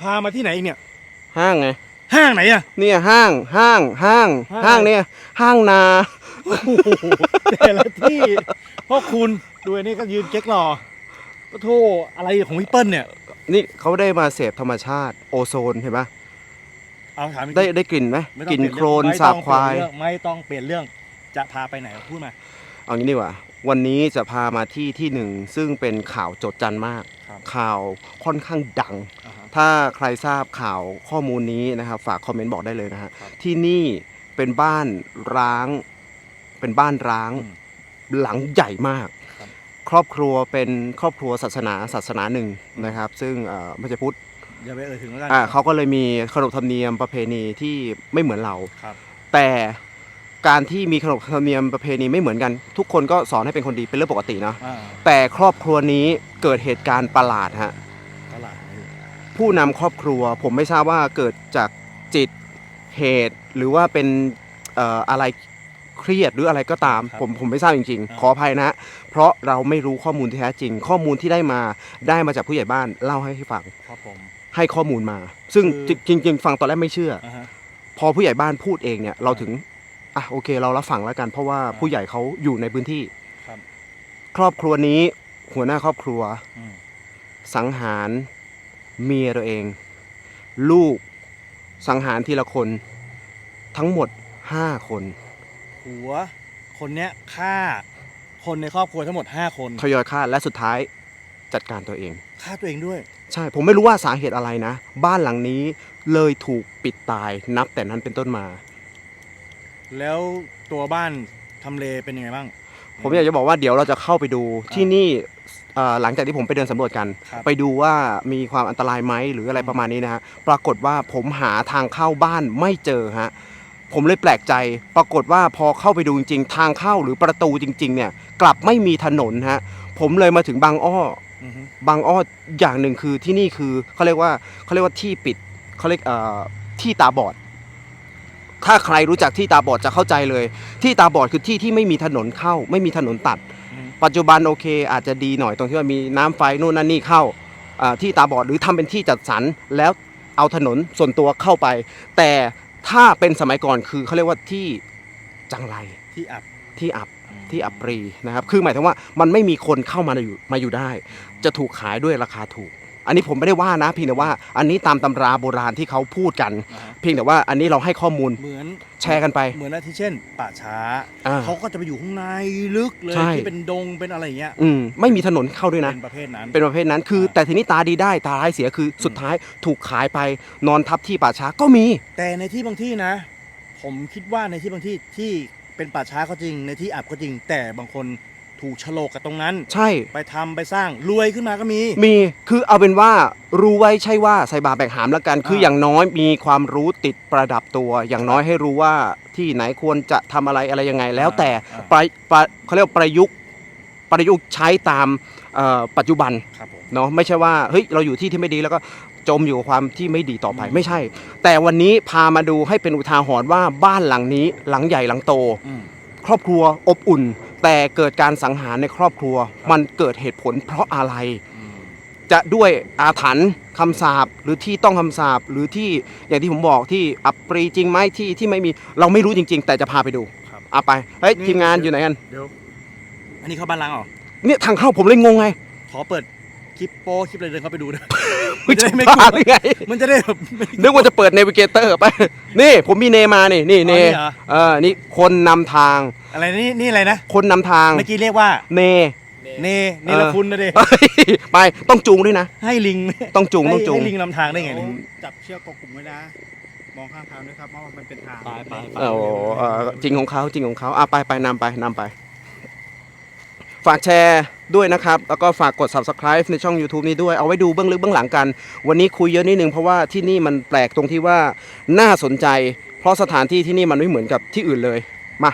พามาที่ไหนอีกเนี่ย ห้างไง ห้างไหนอะ เนี่ยห้างห้างห้างห้าง ห้างเนี่ย ห้างนา โอ้โหแต่ละที่พ่อคุณดูอันนี้ก็ยืนเก๊กหล่อโอ้โธ่อะไรของพี่เปิ้ลเนี่ยนี่เขาได้มาเสพธรรมชาติโอโซนเห็นปะเอาถามอีกได้ได้กลิ่นไหมไม่ต้องกลิ่นเปลี่ยโครนเรื่องสาบควายไม่ต้องเปลี่ยนเรื่องจะพาไปไหนพูดมา เอางี้ดีกว่า วันนี้จะพามาที่ที่หนึ่งซึ่งเป็นข่าวโจดจันมาก ครับ ข่าวค่อนข้างดังอ่าฮะ ถ้าใครทราบข่าวข้อมูลนี้นะครับ ฝากคอมเมนต์บอกได้เลยนะฮะครับที่นี่เป็นบ้านร้าง เป็นบ้านร้างอืมหลังใหญ่มากครับครอบครัวเป็นครอบครัวศาสนาศาสนาหนึ่งนะครับ ซึ่งเอ่อไม่ใช่พุทธอย่าไปเอ่ยถึงแล้วกันอ่าเขาก็เลยมีขนบธรรมเนียมประเพณีที่ไม่เหมือนเราครับ แต่การที่มีขนบธรรมเนียมประเพณีไม่เหมือนกัน ทุกคนก็สอนให้เป็นคนดีเป็นเรื่องปกตินะอ่าแต่ครอบครัวนี้เกิดเหตุการณ์ประหลาดฮะตลาดไหน ผู้นำครอบครัว ผมไม่ทราบว่าเกิดจากจิตเหตุ หรือว่าเป็นเอ่ออะไรเครียดหรืออะไรก็ตาม ผมผมไม่ทราบจริง ๆ ขออภัยนะ เพราะเราไม่รู้ข้อมูลที่แท้จริง ข้อมูลที่ได้มาได้มาจากผู้ใหญ่บ้านเล่าให้ฟังครับผมให้ข้อมูลมา ซึ่งคือจริง ๆ ฟังตอนแรกไม่เชื่ออ่าฮะพอผู้ใหญ่บ้านพูดเองเนี่ยเราถึงอะโอเค เรารับฟังแล้วกัน เพราะว่าอ่าผู้ใหญ่เขาอยู่ในพื้นที่ครับครอบครัวนี้หัวหน้าครอบครัวอืมสังหาร เมียตัวเอง ลูกสังหารทีละคน ทั้งหมดห้าคน หัว คนเนี้ยฆ่า คนในครอบครัวทั้งหมด 5 คนทยอยฆ่าและสุดท้ายจัดการตัวเอง ฆ่าตัวเองด้วย ใช่ ผมไม่รู้ว่าสาเหตุอะไรนะ บ้านหลังนี้เลยถูกปิดตายนับแต่นั้นเป็นต้นมา แล้วตัวบ้านทำเลเป็นยังไงบ้าง ผมอยากจะบอกว่าเดี๋ยวเราจะเข้าไปดูที่นี่ เอ่อหลังจากที่ผมไปเดินสำรวจกัน ครับไปดูว่ามีความอันตรายไหมหรืออะไรประมาณนี้นะฮะปรากฏว่าผมหาทางเข้าบ้านไม่เจอฮะผมเลยแปลกใจ ปรากฏว่าพอเข้าไปดูจริงๆ ทางเข้าหรือประตูจริง ๆ เนี่ย กลับไม่มีถนนฮะผมเลยมาถึงบางอ้อ อือฮึ บางอ้ออย่างหนึ่งคือที่นี่คือเขาเรียกว่าเขาเรียกว่าที่ปิดเขาเรียกเอ่อที่ตาบอด ถ้าใครรู้จักที่ตาบอดจะเข้าใจเลย ที่ตาบอดคือที่ที่ไม่มีถนนเข้า ไม่มีถนนตัดอืม ปัจจุบันโอเค อาจจะดีหน่อยตรงที่ว่ามีน้ำไฟนู่นนั่นนี่เข้าอ่าที่ตาบอดหรือทำเป็นที่จัดสรรแล้วเอาถนนส่วนตัวเข้าไป แต่ถ้าเป็นสมัยก่อนคือเขาเรียกว่าที่จังไรที่อับที่อับที่อับปรีนะครับ คือหมายถึงว่ามันไม่มีคนเข้ามาอยู่มาอยู่ได้ จะถูกขายด้วยราคาถูก อันนี้ผมไม่ได้ว่านะเพียงแต่ว่า อันนี้ตามตำราโบราณที่เขาพูดกันนะฮะ เพียงแต่ว่าอันนี้เราให้ข้อมูลเหมือนแชร์กันไป เหมือนอาทิเช่น ป่าช้า อ่าเขาก็จะไปอยู่ข้างในลึกเลยใช่ ที่เป็นดงเป็นอะไรอย่างเงี้ยอืมไม่มีถนนเข้าด้วยนะ เป็นประเภทนั้น เป็นประเภทนั้นคืออ่าแต่ทีนี้ตาดีได้ตาร้ายเสียคือสุดท้ายถูกขายไปนอนทับที่ป่าช้าก็มี แต่ในที่บางที่นะ ผมคิดว่าในที่บางที่ที่เป็นป่าช้าก็จริงในที่อับก็จริง แต่บางคน ถูกโฉลกกับตรงนั้น ใช่ ไปทำไปสร้างรวยขึ้นมาก็มี มีคือเอาเป็นว่ารู้ไว้ใช่ว่าใส่บาตรแบกหามแล้วกัน คืออ่าอย่างน้อยมีความรู้ติดประดับตัว อย่างน้อยให้รู้ว่าที่ไหนควรจะทำอะไรอะไรยังไง แล้วแต่อ่า ประประเขาเรียกว่าประยุกต์ประยุกต์ใช้ตามเอ่อปัจจุบัน ครับผม เนาะไม่ใช่ว่าเฮ้ยเราอยู่ที่ที่ไม่ดีแล้วก็จมอยู่กับความที่ไม่ดีต่อไปอืม ไม่ใช่ แต่วันนี้พามาดูให้เป็นอุทาหรณ์ว่าบ้านหลังนี้หลังใหญ่หลังโต อืม ครอบครัวอบอุ่น แต่เกิดการสังหารในครอบครัว มันเกิดเหตุผลเพราะอะไรอืมจะด้วยอาถรรพ์คำสาปหรือที่ต้องคำสาปหรือที่อย่างที่ผมบอกที่อับปรีจริงไหมที่ที่ไม่มีเราไม่รู้จริง ๆ แต่จะพาไปดูครับ เอาไปเฮ้ยนี่ทีมงานอยู่ไหนกันเดี๋ยว อันนี้เข้าบ้านล้างเหรอเนี่ยทางเข้าผมเลยงงไง ขอเปิด คลิปโป้คลิปอะไรเดินเข้าไปดูด้วยเฮ้ยจะได้ไม่บ้ากลัวหรือไงมันจะได้แบบไม่นึกว่าจะเปิดเนวิเกเตอร์ไป นี่ผมมีเนมานี่นี่เนอ๋อนี่เหรอ เออนี่คนนำทาง อะไรนี่นี่อะไรนะคนนำทางเมื่อกี้เรียกว่าเน เนเนรคุณนะเดเฮ้ยไปต้องจูงด้วยนะ ให้ลิงต้องจูงต้องจูงให้ลิงนำทางได้ไงเนี่ยจับเชือกกดกลุ่มไว้นะ มองข้างทางด้วยครับว่ามันเป็นทางไปไปไปโอ้เอ่อจริงของเขาจริงของเขาอะไปไปนำไปนำไป ฝากแชร์ด้วยนะครับ แล้วก็ฝากกด subscribe ในช่อง YouTube นี้ด้วย เอาไว้ดูเบื้องลึกเบื้องหลังกัน วันนี้คุยเยอะนิดนึงเพราะว่าที่นี่มันแปลกตรงที่ว่าน่าสนใจ เพราะสถานที่ที่นี่มันไม่เหมือนกับที่อื่นเลย มา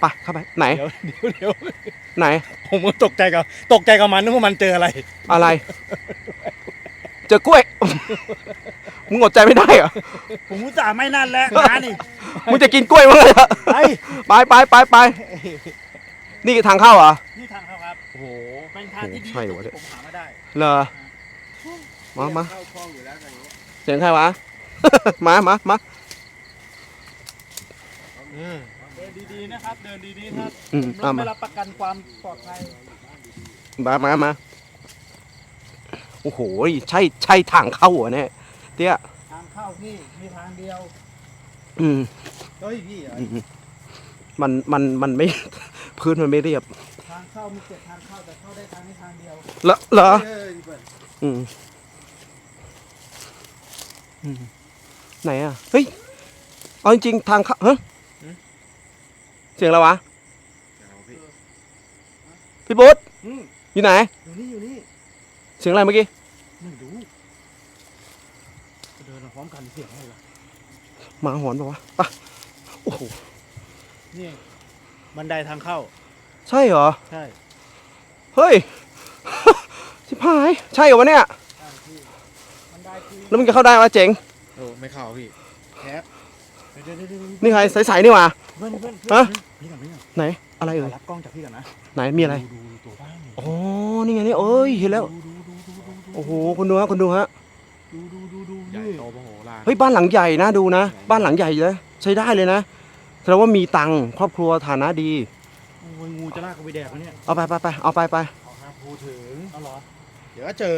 ไปเข้าไปไหน เดี๋ยวเดี๋ยวเดี๋ยวไหน ผมก็ตกใจกับตกใจกับมันนึกว่ามันเจออะไร อะไร เจอกล้วย มึงอดใจไม่ได้เหรอ ผมอุตส่าห์ไม่นั่นแล้วนะนี่ มึงจะกินกล้วยมั้งเลยเหรอไอ้ไปไปไปไปนี่คือทางเข้าเหรอ นี่ทางเขาครับ โอ้โหเป็นทางที่ดีใช่เหรอวะที่ผมหามาได้เหรอมามาเข้าคลองอยู่แล้วกันอย่างเงี้ยเสียงใครวะ มามามาเดินดีๆนะครับ เดินดีๆครับอืมรอะถมาไม่รับประกันความปลอดภัยมามามาโอ้โหใช่ใช่ทางเข้าเหรอเนี่ยเตี้ยทางเข้าพี่มีทางเดียว อืมเฮ้ยพี่อืมมันมันมันไม่ พื้นมันไม่เรียบทางเข้ามีเจ็ดทางเข้าแต่เข้าได้ทางนี้ทางเดียวเหรอเหรอเออเปิดอืมอืมไหนอะเฮ้ยเอาจริงๆทางเข้าเฮ้ยเสียงอะไรวะเอาพี่พี่บุ๊ดอืมอยู่ไหน อยู่นี่อยู่นี่เสียงอะไรเมื่อกี้ ไม่รู้เดินมาพร้อมกันเสียงอะไรล่ะ หมาหอนปะวะปะโอ้โหนี่บันไดทางเข้า ใช่เหรอ ใช่เฮ้ย ชิบหาย ใช่เหรอวะเนี่ย ใช่พี่บันไดคือแล้วมึงจะเข้าได้วะเจ๋ง โอ้ไม่เข้าพี่แคปเดี๋ยวเดี๋ยวเดี๋ยวเดี๋ยวนี่ใครใสๆนี่หว่า เพื่อนเพื่อนฮะ พี่ก่อนพี่ก่อนไหน อะไรขเอ่อยรับกล้องจากพี่ก่อนนะไหนมีอะไร ดูดูตัวบ้านนี่อ๋อ นี่ไงนี่เอ้ย เห็นแล้ว ดูดูดูดูดูดูโอ้โหคุณดูฮะคุณดูฮะ ดูดูดูดูใหญ่นี่โตมโห ฬารเฮ้ยบ้านหลังใหญ่นะดูนะ บ้านหลังใหญ่เลยใช้ได้เลยนะแสดงว่ามีตังค์ครอบครัวฐานะดี โอ้ยงูจะลากกูไปแดกวะเนี่ยเอาไปไปไปเอาไปไปเอาห้ามพูดถึงเอาเหรอเดี๋ยวก็เจอ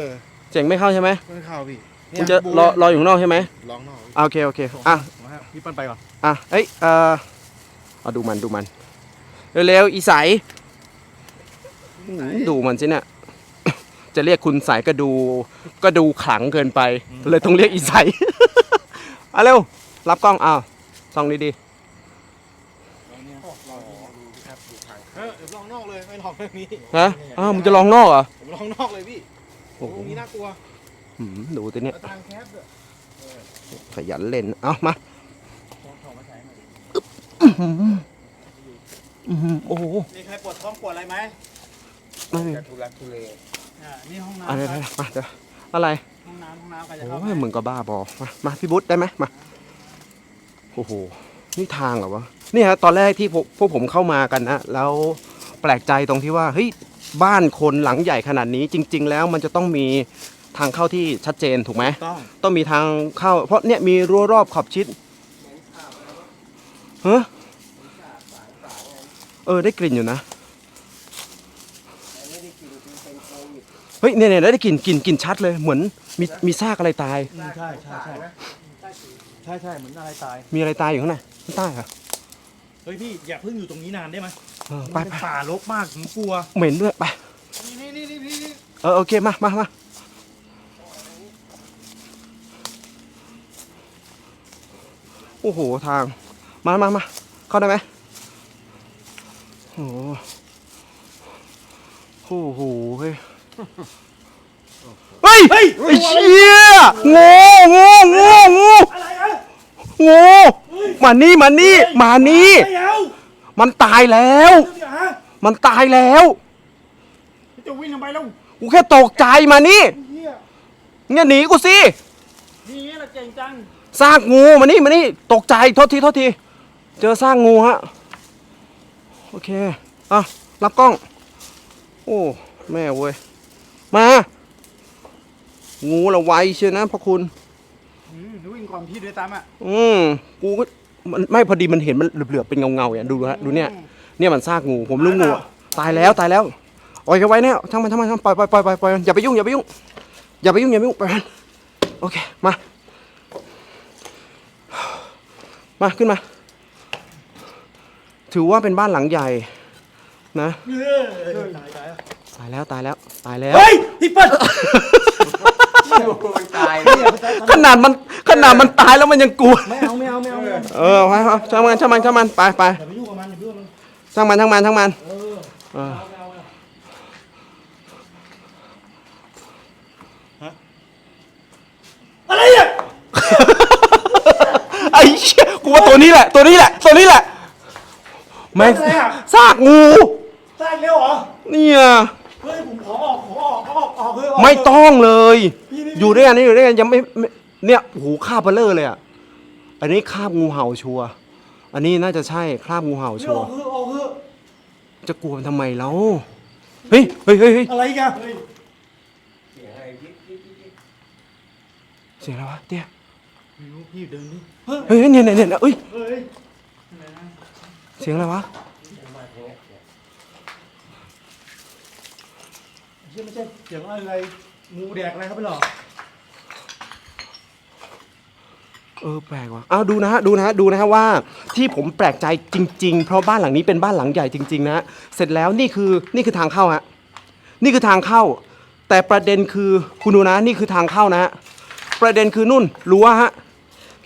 เจ๋งไม่เข้าใช่ไหมไม่เข้าพี่คุณจะรอรออยู่ข้างนอกใช่ไหมลองนอกอะโอเคโอเคอะมาฮะพี่เปิ้ลไปก่อนอะเอ้ยเอ่อเอาดูมันดูมันเร็วๆอีใสอื้อหือดูมันสิเนี่ยจะเรียกคุณใสก็ดูก็ดูขลังเกินไป เลยต้องเรียกอีใส เอาเร็ว รับกล้องอ้าวส่องดีเออเดี๋ยวลองนอกเลยไม่ลองเรื่องนี้ๆฮะอ้าวมึงจะลองนอกเหรอผมลองนอกเลยพี่โอ้โหตรงนี้น่ากลัวหืมดูตัวเนี้ย แล้วทางแคบด้วยขยันเล่น เอามาขอมาใช้หน่อยอื้อหืออื้อหือโอ้โหมีใครปวดท้องปวดอะไรไหมไม่มีทุลักทุเลอ่านี่ห้องอะไรน้ำอะไรครับมาเดี๋ยวอะไร ห้องน้ำห้องน้ำใครจะโอ้เข้าไหมยมึงก็บ้าบอมามาพี่บุ๊ทได้ไหมมาโอ้โหนี่ทางเหรอวะเนี่ยฮะตอนแรกที่พวกพวกผมเข้ามากันนะแล้วแปลกใจตรงที่ว่าเฮ้ยบ้านคนหลังใหญ่ขนาดนี้จริง ๆ แล้วมันจะต้องมีทางเข้าที่ชัดเจนถูกไหม ต้องต้องมีทางเข้า เพราะเนี่ยมีรั้วรอบขอบชิดเฮ้เออได้กลิ่นอยู่นะ เฮ้ยเนี่ยเนี่ยได้กลิ่นกลิ่นกลิ่นชัดเลยเหมือนมีมีซากอะไรตาย อืมใช่ใช่ใช่ใช่ใช่เหมือนอะไรตาย มีอะไรตายอยู่ข้างในข้างใต้เหรอเฮ้ยพี่อย่าเพิ่งอยู่ตรงนี้นานได้ไหมเออมันไปเป็นไปป่ารกมากผมกลัว เหม็นด้วยไปนี่นี่นี่นี่นี่เออโอเคมามามาโอ้โหทางมามามาเข้าได้ไหมโอ้โหโอ้โหเฮ้ย เฮ้ยเฮ้ยไอ้เชี่ยงูงูงูงูอะไรอะงูมานี่มานี่มานี่ ไม่เอามันตายแล้ว เดี๋ยวฮะมันตายแล้วจะวิ่งทำไมเล่ากูแค่ตกใจมานี่เฮียเนี่ยหนีกูสินี่ไงล่ะเก่งจังซากงูมานี่มานี่ตกใจโทษทีโทษทีเจอซากงูฮะโอเคอะรับกล้อง โอ้แม่เว้ย มา งูละไวเชียวนะพระคุณอืมวิ่งก่อนพี่ด้วยซ้ำอะอืมกูก็มันไม่พอดีมันเห็นมันเหลือบๆเป็นเงาๆอย่างดูฮะดูเนี่ยเนี่ยมันซากงูผมรู้งูอะตายแล้วตายแล้วปล่อยกันไว้เนี่ยช่างมันช่างมันช่างมันปล่อยปล่อยปล่อยปล่อยปล่อยมันอย่าไปยุ่งอย่าไปยุ่งอย่าไปยุ่งอย่าไปยุ่งไปมันโอเคมามาขึ้นมา ถือว่าเป็นบ้านหลังใหญ่นะ เออตายตาย ตายแล้วตายแล้วตายแล้ว เฮ้ยพี่เปิ้ลมันตายขนาดมันขนาดมันตายแล้วมันยังกลัว ไม่เอาไม่เอาไม่เอาไม่เอาเออไปครับช่างมันช่างมันช่างมันไปไปอย่าไปยุ่งกับมันอย่าไปยุ่งกับมันช่างมันช่างมันช่างมันเออเออเอาไม่เอาไม่เอาฮะอะไรอะไอ้เชี่ยกูว่าตัวนี้แหละ ตัวนี้แหละ ตัวนี้แหละแม่งอะไรอะซากงูใช่เร็วเหรอเนี่ย เฮ้ยผมขอออกขอออกขอออกออกเฮ้ยออก ไม่ต้องเลยพี่พี่ อยู่ด้วยกันนี่อยู่ด้วยกันยังไม่ไม่เนี่ยโอ้โหคราบเบลเลอร์เลยอะอันนี้คราบงูเห่าชัวร์อันนี้น่าจะใช่คราบงูเห่าพี่ชัอวอร์กเฮ้ยออกเฮ้ยจะกลัวมันทำไมแล้วเฮ้ยเฮ้ยเฮ้ยเฮ้ยอะไรอีกันเสียงอะไรวะเตี้ยไม่รู้พี่เดินดิเฮ้ยเนี่ยเนี่ยเนี่ยเอ้ยเฮ้ยเสียงอะไรวะ เชื่อไม่ใช่เสียงอะไรงูแดกอะไรครับพี่หรอเออแปลกว่ะอ้าวดูนะฮะดูนะฮะดูนะฮะว่าที่ผมแปลกใจจริง ๆ เพราะบ้านหลังนี้เป็นบ้านหลังใหญ่จริง ๆ นะฮะเสร็จแล้วนี่คือนี่คือทางเข้าฮะนี่คือทางเข้า แต่ประเด็นคือคุณดูนะนี่คือทางเข้านะฮะประเด็นคือนู่นรั้วฮะ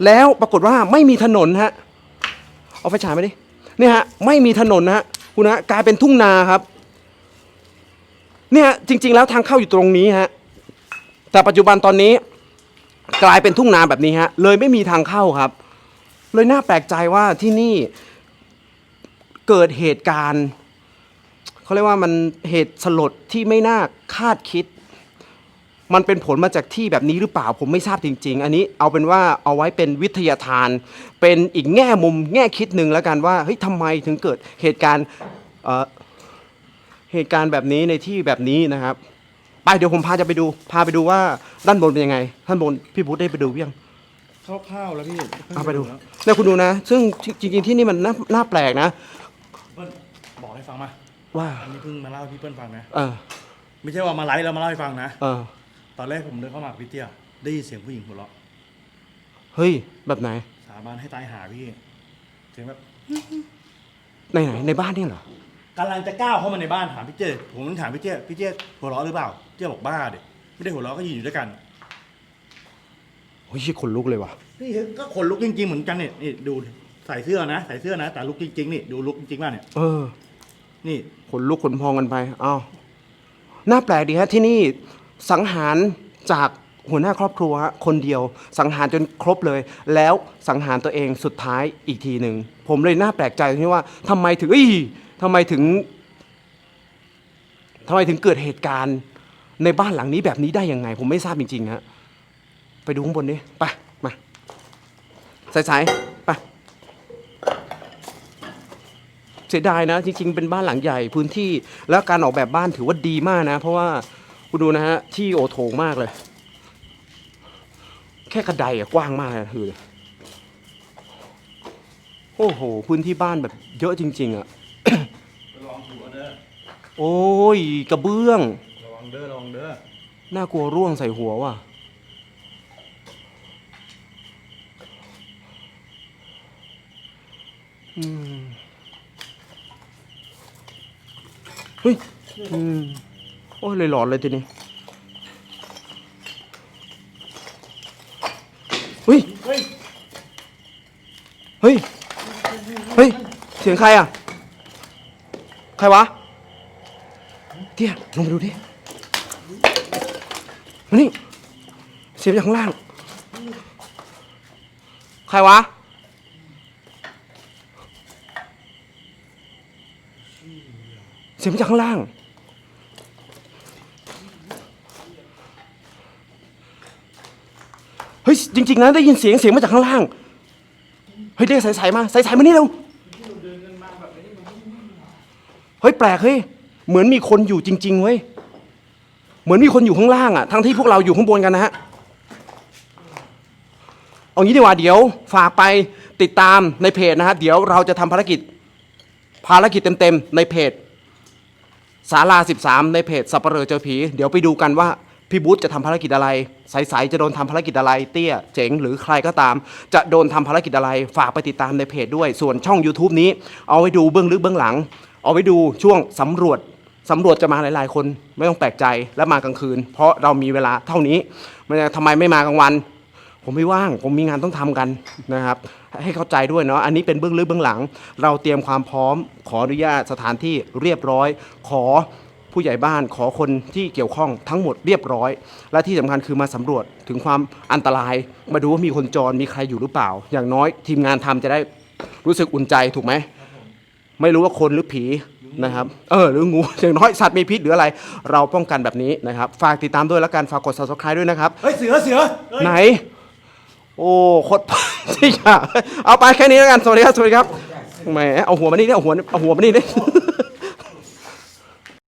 แล้วปรากฏว่าไม่มีถนนฮะเอาไฟฉายมาดิเนี่ยฮะไม่มีถนนนะฮะคุณนะกลายเป็นทุ่งนาครับ เนี่ยจริง ๆ แล้วทางเข้าอยู่ตรงนี้ฮะแต่ปัจจุบันตอนนี้กลายเป็นทุ่งนาแบบนี้ฮะเลยไม่มีทางเข้าครับ เลยน่าแปลกใจว่าที่นี่เกิดเหตุการณ์เขาเรียกว่ามันเหตุสลดที่ไม่น่าคาดคิด มันเป็นผลมาจากที่แบบนี้หรือเปล่าผมไม่ทราบจริง ๆ อันนี้เอาเป็นว่าเอาไว้เป็นวิทยาทาน เป็นอีกแง่มุมแง่คิดหนึ่งแล้วกันว่าเฮ้ยทำไมถึงเกิดเหตุการณ์ เอ่อเหตุการณ์แบบนี้ในที่แบบนี้นะครับ ไปเดี๋ยวผมพาจะไปดู พาไปดูว่าด้านบนเป็นยังไงด้านบนพี่พุทธได้ไปดูยังคร่าวๆแล้วพี่เอาไปดูเนี่ยคุณดูนะ ซึ่งจริงๆที่นี่มันน่าน่าแปลกนะเปิ้ลบอกให้ฟังมาว่าอันนี้เพิ่งมาเล่าให้พี่เปิ้ลฟังนะเออไม่ใช่ว่ามาไลฟ์แล้วมาเล่าให้ฟังนะเออ ตอนแรกผมเดินเข้ามากับพี่เตี้ยได้ยินเสียงผู้หญิงหัวเราะเฮ้ยแบบไหน สาบานให้ตายหาพี่เสียงแบบในไหนในบ้านเนี่ยเหรอ กำลังจะก้าวเข้ามาในบ้านถามพี่เจ้ผมถามพี่เจ้พี่เจ้หัวเราะหรือเปล่าเจ้บอกบ้าเด็ไม่ได้หัวเราะก็ยืนอยู่ด้วยกันโอ้ยขนลุกเลยว่ะนี่ก็ขนลุกจริงๆเหมือนกันเนี่ยนี่ดูใส่เสื้อนะใส่เสื้อนะ แต่ลุกจริงๆนี่ดูลุกจริงๆป่ะเนี่ยเออ นี่ขนลุกขนพองกันไปอ้าวน่าแปลกดีฮะที่นี่สังหารจากหัวหน้าครอบครัวฮะคนเดียว สังหารจนครบเลย แล้วสังหารตัวเองสุดท้ายอีกทีหนึ่งผมเลยน่าแปลกใจตรงที่ว่าทำไมถึงเอ้ย ทำไมถึงทำไมถึงเกิดเหตุการณ์ในบ้านหลังนี้แบบนี้ได้ยังไง ผมไม่ทราบจริงๆฮะไปดูข้างบนนี้ไปมาสายๆไปเสียดายนะ จริง ๆ เป็นบ้านหลังใหญ่พื้นที่แล้วการออกแบบบ้านถือว่าดีมากนะ เพราะว่าคุณดูนะฮะที่โอโถงมากเลย แค่กระไดอะกว้างมากเลยคือโอ้โห พื้นที่บ้านแบบเยอะจริง ๆอะ ระวังหัวเด้อโอ้ยกระเบื้อง ระวังเด้อระวังเด้อน่ากลัวร่วงใส่หัวว่ะ อืม เฮ้ย อืม โอ้ยเลยหลอนเลยทีนี้ เฮ้ย เฮ้ย เฮ้ยเฮ้ยเสียงใครอะ ใครวะเตี้ยลงไปดูดิมานี่เสียงมาจากข้างล่าง ใครวะ เสียงมาจากข้างล่าง เฮ้ยจริงๆนะได้ยินเสียงเสียงมาจากข้างล่าง เฮ้ยเรียกสายๆมาสายๆมานี่เร็ว เฮ้ยแปลกเฮ้ยเหมือนมีคนอยู่จริงๆเว้ยเหมือนมีคนอยู่ข้างล่างอะทั้งที่พวกเราอยู่ข้างบนกันนะฮะเอางี้ดีกว่าเดี๋ยวฝากไปติดตามในเพจนะฮะเดี๋ยวเราจะทำภารกิจภารกิจเต็มๆในเพจสารา13 ในเพจสัปเหร่อเจอผี เดี๋ยวไปดูกันว่าพี่บุ๊ทจะทำภารกิจอะไรใสๆจะโดนทำภารกิจอะไร เตี้ยเจ๋งหรือใครก็ตาม จะโดนทำภารกิจอะไร ฝากไปติดตามในเพจด้วยส่วนช่อง YouTube นี้เอาไว้ดูเบื้องลึกเบื้องหลัง เอาไว้ดูช่วงสำรวจสำรวจจะมาหลาย ๆ คนไม่ต้องแปลกใจและมากลางคืน เพราะเรามีเวลาเท่านี้มันทำไมไม่มากลางวัน ผมไม่ว่าง ผมมีงานต้องทำกันนะครับ ให้เข้าใจด้วยเนาะอันนี้เป็นเบื้องลึกเบื้องหลัง เราเตรียมความพร้อม ขออนุญาตสถานที่เรียบร้อย ขอผู้ใหญ่บ้านขอคนที่เกี่ยวข้องทั้งหมดเรียบร้อย และที่สำคัญคือมาสำรวจถึงความอันตราย มาดูว่ามีคนจรมีใครอยู่หรือเปล่า อย่างน้อยทีมงานทำจะได้รู้สึกอุ่นใจถูกไหม ไม่รู้ว่าคนหรือผีนะครับ เออหรืองูอย่างน้อยสัตว์มีพิษหรืออะไร เราป้องกันแบบนี้นะครับ ฝากติดตามด้วยแล้วกันฝากกด subscribe ด้วยนะครับ เฮ้ยเสือเสือเฮ้ย ไหน โอ้โคตรที่อยากเอาไปแค่นี้แล้วกัน สวัสดีครับ สวัสดีครับแหมเอาหัวมานี่ดิเอาหัวเอาหัวมานี่ดิ